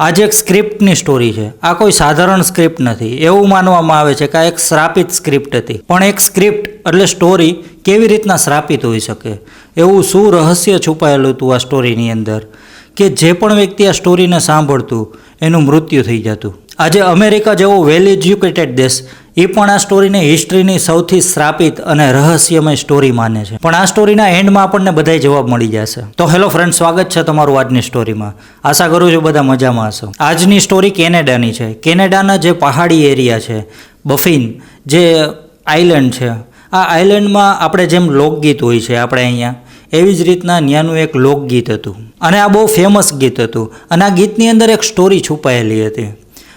આજે એક સ્ક્રિપ્ટની સ્ટોરી છે. આ કોઈ સાધારણ સ્ક્રિપ્ટ નથી. એવું માનવામાં આવે છે કે આ એક શ્રાપિત સ્ક્રિપ્ટ હતી. પણ એક સ્ક્રિપ્ટ એટલે સ્ટોરી કેવી રીતના શ્રાપિત હોઈ શકે? એવું શું રહસ્ય છુપાયેલું હતું આ સ્ટોરીની અંદર? કે જે પણ વ્યક્તિ આ સ્ટોરીને સાંભળતું, એનું મૃત્યુ થઈ જતું? આજે અમેરિકા જેવો વેલ એજ્યુકેટેડ દેશ એ પણ આ સ્ટોરીને હિસ્ટ્રીની સૌથી શ્રાપિત અને રહસ્યમય સ્ટોરી માને છે. પણ આ સ્ટોરીના એન્ડમાં આપણને બધાય જવાબ મળી જશે. તો હેલો ફ્રેન્ડ, સ્વાગત છે તમારું આજની સ્ટોરીમાં. આશા કરું છું બધા મજામાં હશો. આજની સ્ટોરી કેનેડાની છે. કેનેડાના જે પહાડી એરિયા છે, બફિન, જે આઇલેન્ડ છે, આ આઇલેન્ડમાં આપણે જેમ લોકગીત હોય છે આપણે અહીંયા, એવી જ રીતના ન્યાનું એક લોકગીત હતું. અને આ બહુ ફેમસ ગીત હતું. અને આ ગીતની અંદર એક સ્ટોરી છુપાયેલી હતી.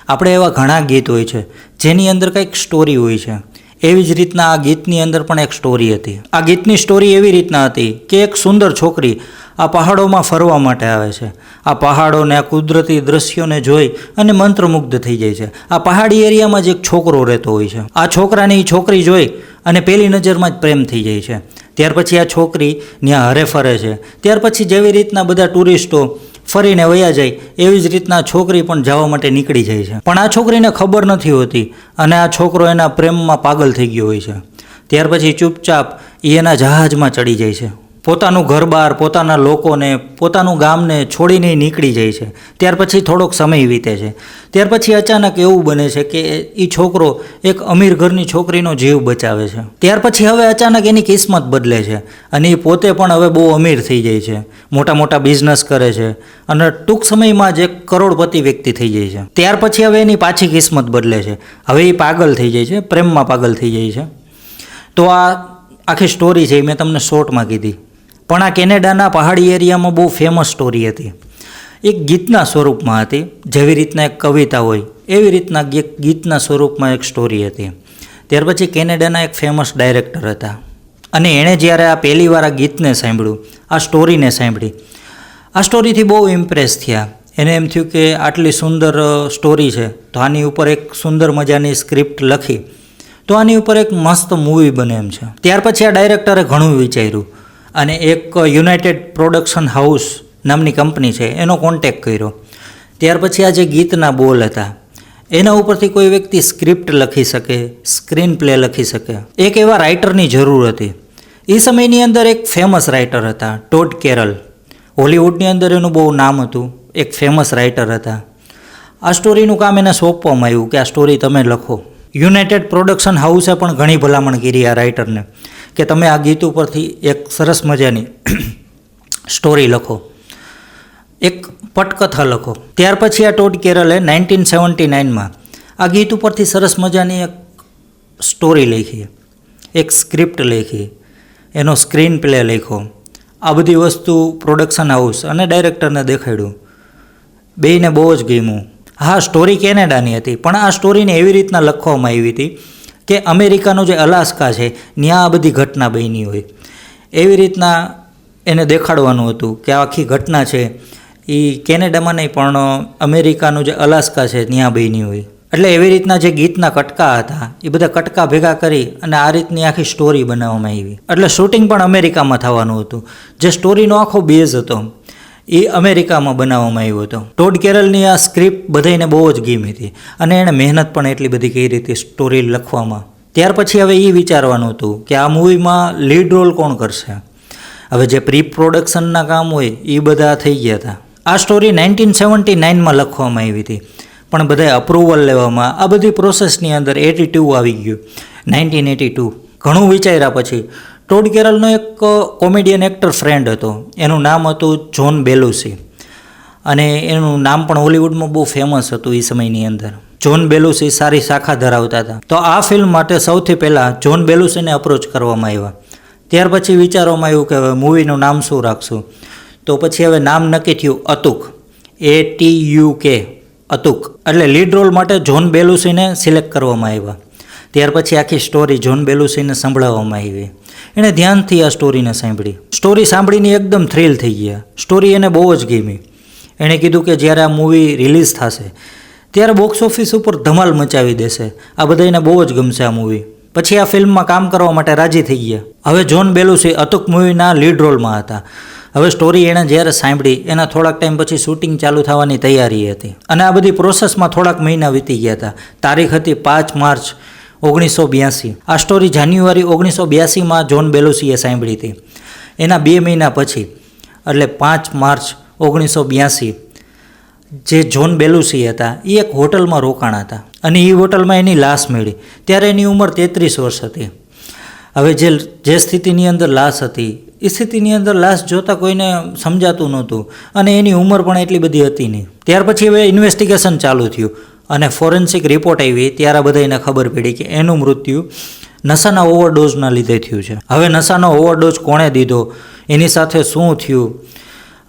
આપણે એવા ઘણા ગીત હોય છે, જેની અંદર કંઈક સ્ટોરી હોય છે. એવી જ રીતના આ ગીતની અંદર પણ એક સ્ટોરી હતી. આ ગીતની સ્ટોરી એવી રીતના હતી કે એક સુંદર છોકરી આ પહાડોમાં ફરવા માટે આવે છે. આ પહાડોને, આ કુદરતી દ્રશ્યોને જોઈ અને મંત્રમુગ્ધ થઈ જાય છે. આ પહાડી એરિયામાં જ એક છોકરો રહેતો હોય છે. આ છોકરાને છોકરી જોઈ અને પહેલી નજરમાં જ પ્રેમ થઈ જાય છે. ત્યાર પછી આ છોકરી ત્યાં હરે ફરે છે. ત્યાર પછી જેવી રીતના બધા ટુરિસ્ટો ફરીને વયા જાય, એવી જ રીતના છોકરી પણ જવા માટે નીકળી જાય છે. પણ આ છોકરીને ખબર નથી હોતી અને આ છોકરો એના પ્રેમમાં પાગલ થઈ ગયો હોય છે. ત્યાર પછી ચૂપચાપ એ એના જહાજમાં ચડી જાય છે. પોતાનું ઘર બહાર પોતાના લોકોને, પોતાનું ગામને છોડીને નીકળી જાય છે. ત્યાર પછી થોડોક સમય વીતે છે. ત્યાર પછી અચાનક એવું બને છે કે એ છોકરો એક અમીર ઘરની છોકરીનો જીવ બચાવે છે. ત્યાર પછી હવે અચાનક એની કિસ્મત બદલે છે અને એ પોતે પણ હવે બહુ અમીર થઈ જાય છે. મોટા મોટા બિઝનેસ કરે છે અને ટૂંક સમયમાં જ એક કરોડપતિ વ્યક્તિ થઈ જાય છે. ત્યાર પછી હવે એની પાછી કિસ્મત બદલે છે. હવે એ પાગલ થઈ જાય છે, પ્રેમમાં પાગલ થઈ જાય છે. તો આ આખી સ્ટોરી છે એ મેં તમને શોર્ટમાં કીધી. પણ આ કેનેડાના પહાડી એરિયામાં બહુ ફેમસ સ્ટોરી હતી. એક ગીતના સ્વરૂપમાં હતી, જેવી રીતના એક કવિતા હોય, એવી રીતના ગીતના સ્વરૂપમાં એક સ્ટોરી હતી. ત્યાર પછી કેનેડાના એક ફેમસ ડાયરેક્ટર હતા. અને એણે જ્યારે આ પહેલીવાર આ ગીતને સાંભળ્યું, આ સ્ટોરીને સાંભળી, આ સ્ટોરીથી બહુ ઇમ્પ્રેસ થયા. એને એમ થયું કે આટલી સુંદર સ્ટોરી છે, તો આની ઉપર એક સુંદર મજાની સ્ક્રિપ્ટ લખી, તો આની ઉપર એક મસ્ત મૂવી બને એમ છે. ત્યાર પછી આ ડાયરેક્ટરે ઘણું વિચાર્યું. અને એક યુનાઇટેડ પ્રોડક્શન હાઉસ નામની કંપની છે, એનો કોન્ટેક કર્યો. ત્યાર પછી આ જે ગીતના બોલ હતા, એના ઉપરથી કોઈ વ્યક્તિ સ્ક્રિપ્ટ લખી શકે સ્ક્રીન પ્લે લખી શકે. એક એવા રાઇટરની જરૂર હતી. એ સમયની અંદર એક ફેમસ રાઇટર હતા ટોડ કેરલ હોલિવૂડની અંદર એનું બહુ નામ હતું, એક ફેમસ રાઇટર હતા. આ સ્ટોરીનું કામ એને સોંપવામાં આવ્યું કે આ સ્ટોરી તમે લખો. યુનાઇટેડ પ્રોડક્શન હાઉસે પણ ઘણી ભલામણ કરી આ રાઇટરને કે તમે આ ગીત ઉપરથી એક સરસ મજાની સ્ટોરી લખો. એક પટકથા લખો. ત્યાર પછી આ ટોડ કેરલે નાઇન્ટીન સેવન્ટી નાઇનમાં આ ગીત ઉપરથી સરસ મજાની એક સ્ટોરી લખી. એક સ્ક્રિપ્ટ લખી. એનો સ્ક્રીન પ્લે લખ્યો. આ બધી વસ્તુ પ્રોડક્શન હાઉસ અને ડાયરેક્ટરને દેખાડ્યું. બેયને બહુ જ ગમ્યું. હા સ્ટોરી કેનેડાની હતી, પણ આ સ્ટોરીને એવી રીતના લખવામાં આવી હતી કે અમેરિકાનો જે અલાસ્કા છે ત્યાં આ બધી ઘટના બની હોય. એવી રીતના એને દેખાડવાનું હતું કે આખી ઘટના છે. એ કેનેડામાં નહીં, પણ અમેરિકાનું જે અલાસ્કા છે ત્યાં બની હોય. એટલે એવી રીતના જે ગીતના કટકા હતા એ બધા કટકા ભેગા કરી અને આ રીતની આખી સ્ટોરી બનાવવામાં આવી. એટલે શૂટિંગ પણ અમેરિકામાં થવાનું હતું. જે સ્ટોરીનો આખો બેઝ હતો. એ અમેરિકામાં બનાવવામાં આવ્યો હતો. ટોડ કેરલની આ સ્ક્રિપ્ટ બધાને બહુ જ ગેમ હતી અને એણે મહેનત પણ એટલી બધી કરી હતી સ્ટોરી લખવામાં. ત્યાર પછી હવે એ વિચારવાનું હતું કે આ મૂવીમાં લીડ રોલ કોણ કરશે? હવે જે પ્રી પ્રોડક્શનના કામ હોય એ બધા થઈ ગયા હતા. આ સ્ટોરી નાઇન્ટીન સેવન્ટી નાઇનમાં લખવામાં આવી હતી. પણ બધાએ અપ્રુવલ લેવામાં આ બધી પ્રોસેસની અંદર એટી ટુ આવી ગયું. Nineteen eighty two. ઘણું વિચાર્યા પછી ટોડ કેરલનો એક કોમેડિયન એક્ટર ફ્રેન્ડ હતો. એનું નામ હતું જોન બેલુસી અને એનું નામ પણ હોલિવૂડમાં બહુ ફેમસ હતું એ સમયની અંદર. જોન બેલુસી સારી શાખા ધરાવતા હતા. તો આ ફિલ્મ માટે સૌથી પહેલાં જોન બેલુસીને અપ્રોચ કરવામાં આવ્યા. ત્યાર પછી વિચારવામાં આવ્યું કે હવે મૂવીનું નામ શું રાખશું? તો પછી હવે નામ નક્કી થયું અતુક. એ ટી યુ કે અતુક. એટલે લીડ રોલ માટે જોન બેલુસીને સિલેક્ટ કરવામાં આવ્યા. ત્યાર પછી આખી સ્ટોરી જોન બેલુસીને સંભળાવવામાં આવી. એણે ધ્યાનથી આ સ્ટોરીને સાંભળી. સ્ટોરી સાંભળીને એકદમ થ્રિલ થઈ ગયા. સ્ટોરી એને બહુ જ ગમી. એણે કીધું કે જ્યારે આ મૂવી રિલીઝ થશે, ત્યારે બોક્સ ઓફિસ ઉપર ધમાલ મચાવી દેશે. આ બધાને બહુ જ ગમશે આ મૂવી પછી આ ફિલ્મમાં કામ કરવા માટે રાજી થઈ ગયા. હવે જોન બેલુસી અતુક મૂવીના લીડ રોલમાં હતા. હવે સ્ટોરી એણે જ્યારે સાંભળી, એના થોડાક ટાઈમ પછી શૂટિંગ ચાલુ થવાની તૈયારી હતી. અને આ બધી પ્રોસેસમાં થોડાક મહિના વીતી ગયા હતા. તારીખ હતી પાંચ માર્ચ ઓગણીસો બ્યાસી. આ સ્ટોરી જાન્યુઆરી ઓગણીસો બ્યાસીમાં જોન બેલુસીએ સાંભળી હતી. એના બે મહિના પછી, એટલે પાંચ માર્ચ ઓગણીસો બ્યાસી, જે જોન બેલુસી હતા એ એક હોટલમાં રોકાણા હતા. અને એ હોટલમાં એની લાશ મળી. ત્યારે એની ઉંમર તેત્રીસ વર્ષ હતી. હવે જે જે સ્થિતિની અંદર લાશ હતી એ સ્થિતિની અંદર લાશ જોતાં કોઈને સમજાતું નહોતું. અને એની ઉંમર પણ એટલી બધી હતી નહીં. ત્યાર પછી હવે ઇન્વેસ્ટિગેશન ચાલુ થયું. અને ફોરેન્સિક રિપોર્ટ આવી ત્યારે બધાને ખબર પડી કે એનું મૃત્યુ નશાના ઓવરડોઝના લીધે થયું છે. હવે નશાનો ઓવરડોઝ કોણે દીધો? એની સાથે શું થયું?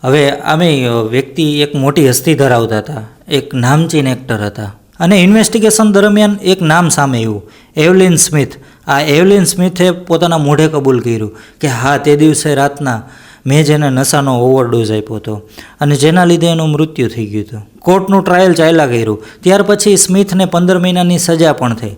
હવે અમે વ્યક્તિ એક મોટી હસ્તી ધરાવતા હતા. એક નામચીન એક્ટર હતા. અને ઇન્વેસ્ટિગેશન દરમિયાન એક નામ સામે આવ્યું. Evelyn Smith. આ એવલિન સ્મિથે પોતાના મોઢે કબૂલ કર્યું કે હા, તે દિવસે રાતના મેં જેને નશાનો ઓવરડોઝ આપ્યો હતો અને જેના લીધે એનું મૃત્યુ થઈ ગયું હતું. કોર્ટનું ટ્રાયલ ચાલ્યા કર્યું. ત્યાર પછી સ્મિથને પંદર મહિનાની સજા પણ થઈ.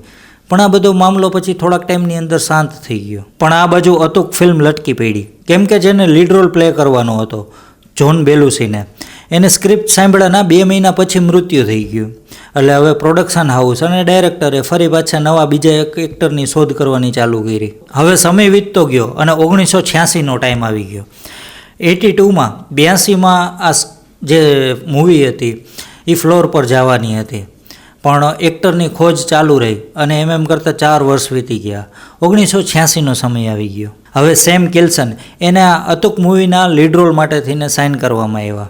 પણ આ બધો મામલો પછી થોડાક ટાઈમની અંદર શાંત થઈ ગયો. પણ આ બાજુ અતુક ફિલ્મ લટકી પડી. કેમ કે જેને લીડ રોલ પ્લે કરવાનો હતો, જોન બેલુસીને. એને સ્ક્રિપ્ટ સાંભળ્યાના બે મહિના પછી મૃત્યુ થઈ ગયું. એટલે હવે પ્રોડક્શન હાઉસ અને ડાયરેક્ટરે ફરી પાછા નવા બીજા એક એક્ટરની શોધ કરવાની ચાલુ કરી. હવે સમય વીતતો ગયો અને ઓગણીસો છ્યાસીનો ટાઈમ આવી ગયો. એટી ટુમાં બ્યાસીમાં આ જે મૂવી હતી, એ ફ્લોર પર જવાની હતી. પણ એક્ટરની ખોજ ચાલુ રહી અને એમ એમ કરતાં ચાર વર્ષ વીતી ગયા. ઓગણીસો છ્યાસીનો સમય આવી ગયો. હવે સેમ કિલ્સન, એને અતુક મૂવીના લીડ રોલ માટે થઈને સાઇન કરવામાં આવ્યા.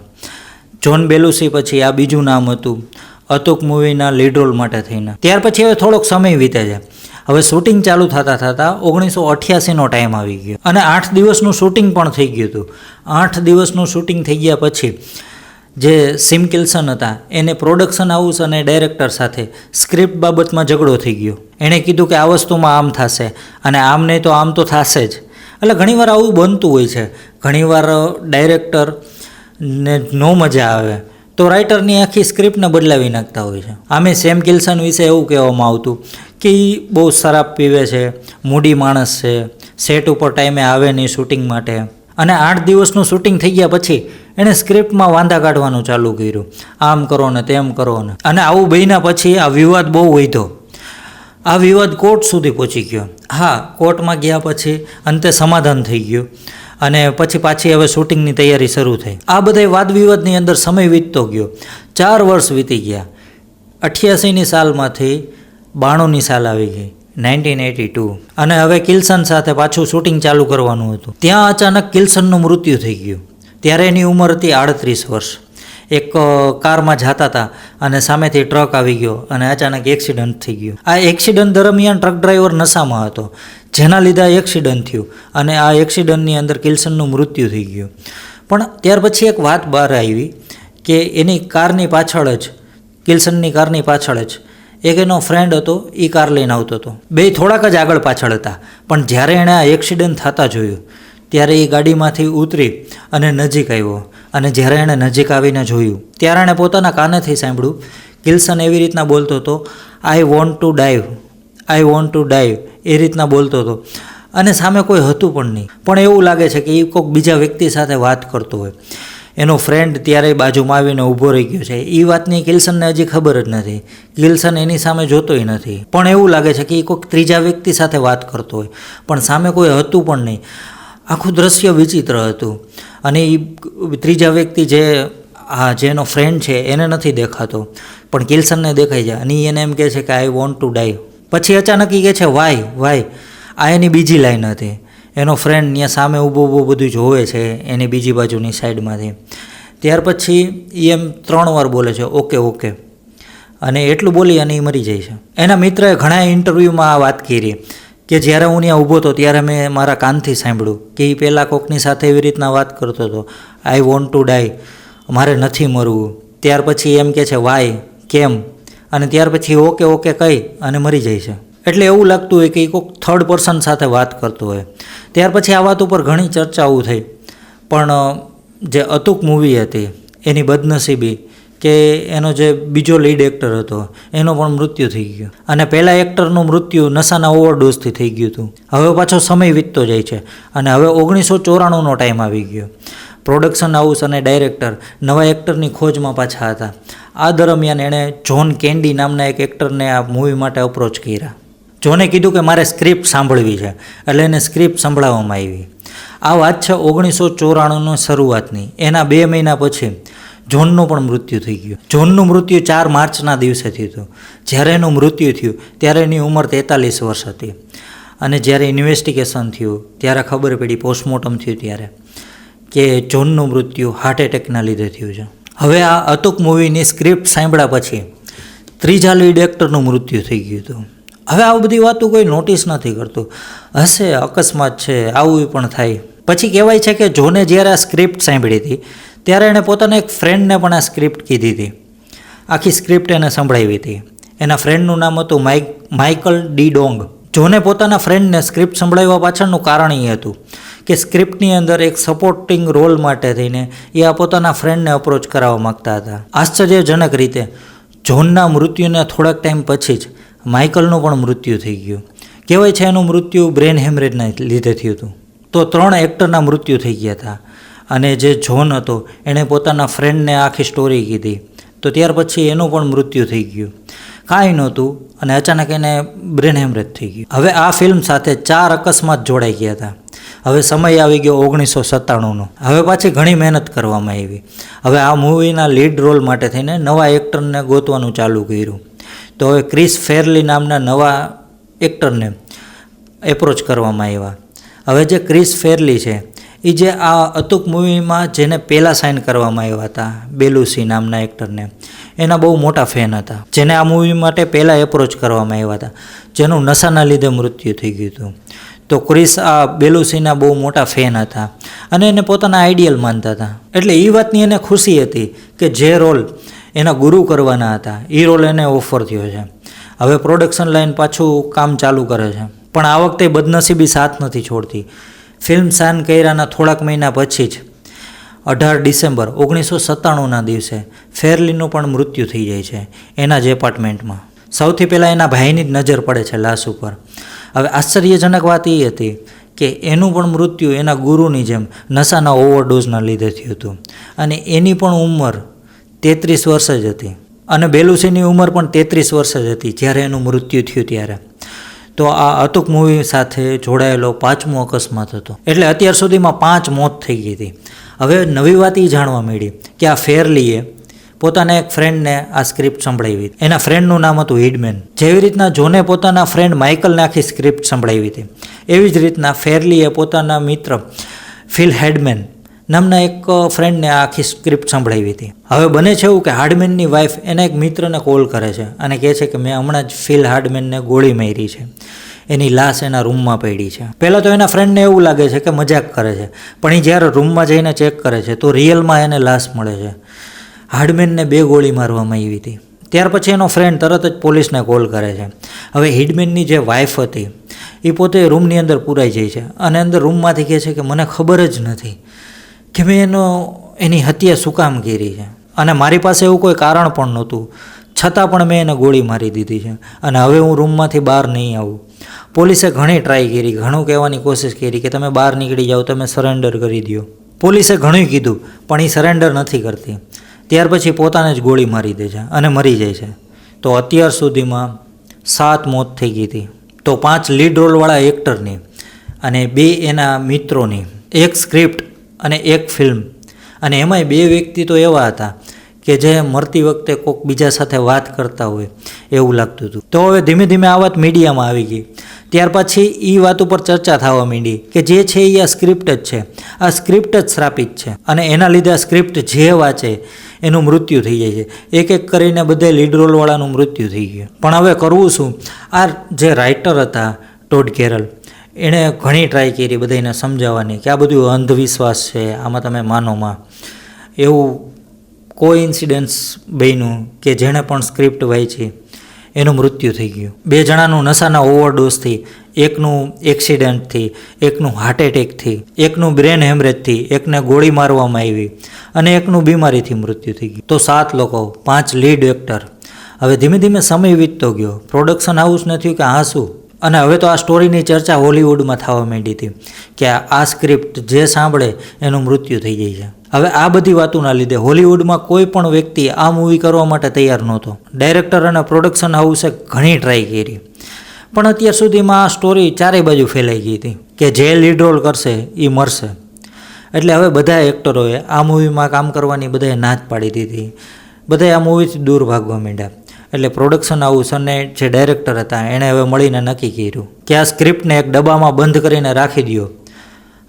જોન બેલુસી પછી આ બીજું નામ હતું, અતુક મૂવીના લીડ રોલ માટે થઈને. ત્યાર પછી હવે થોડોક સમય વીતે છે. હવે શૂટિંગ ચાલુ થતાં થતાં ઓગણીસો અઠ્યાસીનો ટાઈમ આવી ગયો. અને આઠ દિવસનું શૂટિંગ પણ થઈ ગયું હતું. આઠ દિવસનું શૂટિંગ થઈ ગયા પછી જે સિમ કિલ્સન હતા, એને પ્રોડક્શન હાઉસ અને ડાયરેક્ટર સાથે સ્ક્રિપ્ટ બાબતમાં ઝઘડો થઈ ગયો. એણે કીધું કે આ વસ્તુમાં આમ થશે અને આમ નહીં તો આમ તો થશે જ. એટલે ઘણીવાર આવું બનતું હોય છે. ઘણીવાર ડાયરેક્ટર ને નો મજા આવે. તો રાઇટરની આખી સ્ક્રિપ્ટને બદલાવી નાખતા હોય છે. આમે સેમ કિલ્સન વિશે એવું કહેવામાં આવતું કે એ બહુ શરાબ પીવે છે, મૂડી માણસ છે સેટ ઉપર ટાઈમે આવે નહીં શૂટિંગ માટે. અને આઠ દિવસનું શૂટિંગ થઈ ગયા પછી એણે સ્ક્રિપ્ટમાં વાંધા કાઢવાનું ચાલુ કર્યું. આમ કરો ને તેમ કરો ને. અને આવું બન્યા પછી આ વિવાદ બહુ વધ્યો. આ વિવાદ કોર્ટ સુધી પહોંચી ગયો. હા, કોર્ટમાં ગયા પછી અંતે સમાધાન થઈ ગયું. અને પછી પાછી હવે શૂટિંગની તૈયારી શરૂ થઈ. આ બધા વાદ વિવાદની અંદર સમય વીતતો ગયો. ચાર વર્ષ વીતી ગયા. અઠ્યાસીની સાલમાંથી બાણુંની સાલ આવી ગઈ. Nineteen eighty two. અને હવે કિલ્સન સાથે પાછું શૂટિંગ ચાલુ કરવાનું હતું. ત્યાં અચાનક કિલ્સનનું મૃત્યુ થઈ ગયું. ત્યારે એની ઉંમર હતી આડત્રીસ વર્ષ. એક કારમાં જતા હતા અને સામેથી ટ્રક આવી ગયો અને અચાનક એક્સિડન્ટ થઈ ગયો. આ એક્સિડન્ટ દરમિયાન ટ્રક ડ્રાઈવર નશામાં હતો. જેના લીધે એક્સિડન્ટ થયું અને આ એક્સિડન્ટની અંદર કિલ્સનનું મૃત્યુ થઈ ગયું. પણ ત્યાર પછી એક વાત બહાર આવી કે એની કારની પાછળ જ, કિલ્સનની કારની પાછળ જ એક એનો ફ્રેન્ડ હતો, એ કાર લઈને આવતો હતો. બે થોડાક જ આગળ પાછળ હતા, પણ જ્યારે એણે આ એક્સિડન્ટ થતા જોયું, ત્યારે એ ગાડીમાંથી ઉતરી અને નજીક આવ્યો. અને જ્યારે એણે નજીક આવીને જોયું, ત્યારે એણે પોતાના કાનેથી સાંભળ્યું કિલ્સન એવી રીતના બોલતો હતો I want to dive I want to dive એ રીતના બોલતો હતો. અને સામે કોઈ હતું પણ નહીં. પણ એવું લાગે છે કે એ કોઈક બીજા વ્યક્તિ સાથે વાત કરતો હોય. એનો ફ્રેન્ડ ત્યારે બાજુમાં આવીને ઊભો રહી ગયો છે. એ વાતની કિલ્સનને હજી ખબર જ નથી. કિલ્સન એની સામે જોતોય નથી. પણ એવું લાગે છે કે એ કોઈક ત્રીજા વ્યક્તિ સાથે વાત કરતો હોય. પણ સામે કોઈ હતું પણ નહીં. આખું દ્રશ્ય વિચિત્ર હતું. અને એ ત્રીજા વ્યક્તિ જે હા જેનો ફ્રેન્ડ છે, એને નથી દેખાતો. પણ કિલ્સનને દેખાઈ જાય. અને એને એમ કહે છે કે આઈ વોન્ટ ટુ ડાઈ પછી અચાનક એ કહે છે વાય વાય આ એની બીજી લાઈન હતી. એનો ફ્રેન્ડ ત્યાં સામે ઊભો ઊભો બધું જોવે છે એની બીજી બાજુની સાઈડમાંથી ત્યાર પછી એ એમ ત્રણ વાર બોલે છે, ઓકે ઓકે. અને એટલું બોલી અને એ મરી જાય છે. એના મિત્રએ ઘણા ઇન્ટરવ્યૂમાં આ વાત કરી કે જ્યારે હું ત્યાં ઊભો હતો ત્યારે મેં મારા કાનથી સાંભળ્યું કે એ પહેલાં કોકની સાથે એવી રીતના વાત કરતો હતો આઈ વોન્ટ ટુ ડાય મારે નથી મરવું. ત્યાર પછી એમ કે છે વાય કેમ? અને ત્યાર પછી ઓકે ઓકે કહી અને મરી જાય છે. એટલે એવું લાગતું હોય કે એ કોઈક થર્ડ પર્સન સાથે વાત કરતો હોય. ત્યાર પછી આ વાત ઉપર ઘણી ચર્ચાઓ થઈ. પણ જે અતુક મૂવી હતી, એની બદનસીબી કે એનો જે બીજો લીડ એક્ટર હતો, એનો પણ મૃત્યુ થઈ ગયો. અને પહેલાં એક્ટરનું મૃત્યુ નશાના ઓવરડોઝથી થઈ ગયું હતું. હવે પાછો સમય વીતતો જાય છે અને હવે ઓગણીસો ચોરાણુંનો ટાઈમ આવી ગયો. પ્રોડક્શન હાઉસ અને ડાયરેક્ટર નવા એક્ટરની ખોજમાં પાછા હતા. આ દરમિયાન એણે જોન કેન્ડી નામના એક એક્ટરને આ મૂવી માટે અપ્રોચ કર્યા. જોને કીધું કે મારે સ્ક્રિપ્ટ સાંભળવી છે, એટલે એને સ્ક્રિપ્ટ સંભળાવવામાં આવી. આ વાત છે ઓગણીસો ચોરાણુંની શરૂઆતની. એના બે મહિના પછી જોનનું પણ મૃત્યુ થઈ ગયું. જોનનું મૃત્યુ ચાર માર્ચના દિવસે થયું હતું. જ્યારે એનું મૃત્યુ થયું, ત્યારે એની ઉંમર તેતાલીસ વર્ષ હતી. અને જ્યારે ઇન્વેસ્ટિગેશન થયું, ત્યારે ખબર પડી પોસ્ટમોર્ટમ થયું ત્યારે, કે જોનનું મૃત્યુ હાર્ટ એટેકના લીધે થયું છે. હવે આ અતુક મૂવીની સ્ક્રિપ્ટ સાંભળ્યા પછી ત્રીજા લીડ એક્ટરનું મૃત્યુ થઈ ગયું હતું. હવે આ બધી વાતો કોઈ નોટિસ નથી કરતું. હશે, અકસ્માત છે આવું પણ થાય. પછી કહેવાય છે કે જોને જ્યારે આ સ્ક્રિપ્ટ સાંભળી હતી, ત્યારે એણે પોતાના એક ફ્રેન્ડને પણ આ સ્ક્રિપ્ટ કીધી હતી. આખી સ્ક્રિપ્ટ એને સંભળાવી હતી. એના ફ્રેન્ડનું નામ હતું માઇક, માઇકલ ડી ડોંગ. જોને પોતાના ફ્રેન્ડને સ્ક્રિપ્ટ સંભળાવવા પાછળનું કારણ એ હતું કે સ્ક્રિપ્ટની અંદર એક સપોર્ટિંગ રોલ માટે થઈને એ આ પોતાના ફ્રેન્ડને અપ્રોચ કરાવવા માગતા હતા. આશ્ચર્યજનક રીતે, જોનના મૃત્યુના થોડાક ટાઈમ પછી જ માઇકલનું પણ મૃત્યુ થઈ ગયું. કહેવાય છે એનું મૃત્યુ બ્રેન હેમરેજના લીધે થયું હતું. તો ત્રણ એક્ટરના મૃત્યુ થઈ ગયા હતા. અને જે જોન હતો, એણે પોતાના ફ્રેન્ડને આખી સ્ટોરી કીધી. તો ત્યાર પછી એનું પણ મૃત્યુ થઈ ગયું. કાંઈ નહોતું અને અચાનક એને બ્રેન હેમરેજ થઈ ગયું. હવે આ ફિલ્મ સાથે ચાર અકસ્માત જોડાઈ ગયા હતા. હવે સમય આવી ગયો ઓગણીસો સત્તાણુંનો. હવે પાછી ઘણી મહેનત કરવામાં આવી. હવે આ મૂવીના લીડ રોલ માટે થઈને નવા એક્ટરને ગોતવાનું ચાલુ કર્યું. તો હવે ક્રિસ ફેરલી નામના નવા એક્ટરને એપ્રોચ કરવામાં આવ્યા. હવે જે ક્રિસ ફેરલી છે એ જે આ અતુક મૂવીમાં જેને પહેલાં સાઇન કરવામાં આવ્યા હતા, બેલુસી નામના એક્ટરને, એના બહુ મોટા ફેન હતા. જેને આ મૂવી માટે પહેલાં એપ્રોચ કરવામાં આવ્યા હતા. જેનું નશાના લીધે મૃત્યુ થઈ ગયું હતું. તો ક્રિસ આ બેલુસીના બહુ મોટા ફેન હતા અને એને પોતાના આઈડિયલ માનતા હતા. એટલે એ વાતની એને ખુશી હતી કે જે રોલ એના ગુરુ કરવાના હતા. એ રોલ એને ઓફર થયો છે. હવે પ્રોડક્શન લાઈન પાછું કામ ચાલુ કરે છે. પણ આ વખતે બદનસીબી સાથ નથી છોડતી. ફિલ્મ સાન કર્યાના થોડાક મહિના પછી જ, અઢાર ડિસેમ્બર ઓગણીસો સત્તાણુંના દિવસે, ફેરલીનું પણ મૃત્યુ થઈ જાય છે એના જ એપાર્ટમેન્ટમાં સૌથી પહેલાં એના ભાઈની જ નજર પડે છે લાશ ઉપર. હવે આશ્ચર્યજનક વાત એ હતી કે એનું પણ મૃત્યુ એના ગુરુની જેમ નશાના ઓવરડોઝના લીધે થયું હતું. અને એની પણ ઉંમર તેત્રીસ વર્ષ જ હતી. અને બેલુસીની ઉંમર પણ તેત્રીસ વર્ષ જ હતી જ્યારે એનું મૃત્યુ થયું ત્યારે. તો આ અતુક મૂવી સાથે જોડાયેલો પાંચમો અકસ્માત હતો. એટલે અત્યાર સુધીમાં પાંચ મોત થઈ ગઈ હતી. હવે નવી વાત એ જાણવા મળી કે આ ફેરલીએ પોતાના એક ફ્રેન્ડને આ સ્ક્રિપ્ટ સંભળાવી એના ફ્રેન્ડનું નામ હતું હિડમેન. જેવી રીતના જોને પોતાના ફ્રેન્ડ માઇકલને આખી સ્ક્રિપ્ટ સંભળાવી હતી. એવી જ રીતના ફેરલીએ પોતાના મિત્ર ફિલ હેડમેન નામના એક ફ્રેન્ડને આખી સ્ક્રિપ્ટ સંભળાવી હતી. હવે બને છે એવું કે હાર્ડમેનની વાઈફ એના એક મિત્રને કોલ કરે છે અને કહે છે કે મેં હમણાં જ ફિલ હાર્ડમેનને ગોળી મારી છે. એની લાશ એના રૂમમાં પડી છે. પહેલાં તો એના ફ્રેન્ડને એવું લાગે છે કે મજાક કરે છે. પણ એ જ્યારે રૂમમાં જઈને ચેક કરે છે તો રિયલમાં એને લાશ મળે છે. હાર્ડમેનને બે ગોળી મારવામાં આવી હતી. ત્યાર પછી એનો ફ્રેન્ડ તરત જ પોલીસને કોલ કરે છે. હવે હિડમેનની જે વાઈફ હતી, એ પોતે રૂમની અંદર પુરાઈ જાય છે અને અંદર રૂમમાંથી કહે છે કે મને ખબર જ નથી. કે મેં એનો, એની હત્યા શું કામ કરી છે? અને મારી પાસે એવું કોઈ કારણ પણ નહોતું, છતાં પણ મેં એને ગોળી મારી દીધી છે. અને હવે હું રૂમમાંથી બહાર નહીં આવું. પોલીસે ઘણી ટ્રાય કરી, ઘણું કહેવાની કોશિશ કરી કે તમે બહાર નીકળી જાઓ, તમે સરેન્ડર કરી દો પોલીસે ઘણું કીધું, પણ એ સરેન્ડર નથી કરતી. ત્યાર પછી પોતાને જ ગોળી મારી દે છે અને મરી જાય છે. તો અત્યાર સુધીમાં સાત મોત થઈ ગઈ હતી. તો પાંચ લીડ રોલવાળા એક્ટરની અને બે એના મિત્રોની. એક સ્ક્રિપ્ટ અને એક ફિલ્મ અને એમાંય બે વ્યક્તિ તો એવા હતા કે જે મરતી વખતે કોઈક બીજા સાથે વાત કરતા હોય એવું લાગતું હતું. તો હવે ધીમે ધીમે આ વાત મીડિયામાં આવી ગઈ. ત્યાર પછી એ વાત ઉપર ચર્ચા થવા માંડી કે જે છે એ આ સ્ક્રિપ્ટ જ છે. આ સ્ક્રિપ્ટ જ શ્રાપિત છે. અને એના લીધે આ સ્ક્રિપ્ટ જે વાંચે એનું મૃત્યુ થઈ જાય છે. એક એક કરીને બધે લીડ રોલવાળાનું મૃત્યુ થઈ ગયું. પણ હવે કરવું શું? આ જે રાઇટર હતા ટોડ કેરલ એણે ઘણી ટ્રાય કરી બધાને સમજાવવાની કે આ બધું અંધવિશ્વાસ છે, આમાં તમે માનોમાં એવું કોઈ ઇન્સિડન્સ બન્યું કે જેણે પણ સ્ક્રિપ્ટ વાંચી, એનું મૃત્યુ થઈ ગયું. બે જણાનું નશાના ઓવરડોઝથી એકનું એક્સિડન્ટથી એકનું હાર્ટ એટેકથી એકનું બ્રેન હેમરેજથી એકને ગોળી મારવામાં આવી અને એકનું બીમારીથી મૃત્યુ થઈ ગયું. તો સાત લોકો, પાંચ લીડ એક્ટર હવે ધીમે ધીમે સમય વીતતો ગયો. પ્રોડક્શન હાઉસને થયું કે હા શું? અને હવે તો આ સ્ટોરીની ચર્ચા હોલિવૂડમાં થવા માંડી હતી કે આ સ્ક્રિપ્ટ જે સાંભળે એનું મૃત્યુ થઈ જાય છે. હવે આ બધી વાતોના લીધે હોલિવૂડમાં કોઈ પણ વ્યક્તિ આ મૂવી કરવા માટે તૈયાર નહોતો. ડાયરેક્ટર અને પ્રોડક્શન હાઉસે ઘણી ટ્રાય કરી. પણ અત્યાર સુધીમાં આ સ્ટોરી ચારે બાજુ ફેલાઈ ગઈ હતી કે જે લીડ રોલ કરશે એ મરશે. એટલે હવે બધા એક્ટરોએ આ મૂવીમાં કામ કરવાની બધાએ ના પાડી દીધી. બધાએ આ મૂવીથી દૂર ભાગવા માંડ્યા. એટલે પ્રોડક્શન હાઉસ અને જે ડાયરેક્ટર હતા, એણે હવે મળીને નક્કી કર્યું કે આ સ્ક્રિપ્ટને એક ડબ્બામાં બંધ કરીને રાખી દો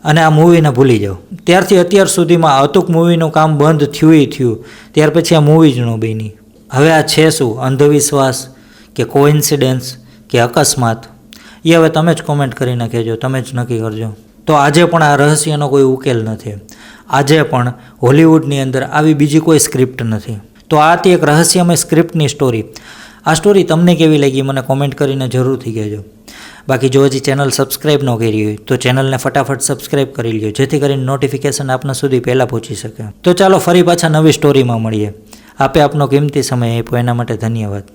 અને આ મૂવીને ભૂલી જાઓ. ત્યારથી અત્યાર સુધીમાં અતુક મૂવીનું કામ બંધ થયું થયું. ત્યાર પછી આ મૂવી જ ન બની. હવે આ છે શું? અંધવિશ્વાસ કે કોઇન્સિડન્સ કે અકસ્માત? એ હવે તમે જ કોમેન્ટ કરીને કહેજો, તમે જ નક્કી કરજો. તો આજે પણ આ રહસ્યનો કોઈ ઉકેલ નથી. આજે પણ હોલિવૂડની અંદર આવી બીજી કોઈ સ્ક્રિપ્ટ નથી. તો આ હતી એક રહસ્યમય સ્ક્રિપ્ટની સ્ટોરી આ સ્ટોરી તમને કેવી લાગી મને કોમેન્ટ કરીને જરૂરથી કહેજો. બાકી જો હજી ચેનલ સબસ્ક્રાઈબ ન કરી હોય, તો ચેનલને ફટાફટ સબસ્ક્રાઈબ કરી લ્યો, જેથી કરીને નોટિફિકેશન આપના સુધી પહેલાં પહોંચી શકે. તો ચાલો ફરી પાછા નવી સ્ટોરીમાં મળીએ. આપે આપનો કિંમતી સમય આપ્યો, એના માટે ધન્યવાદ.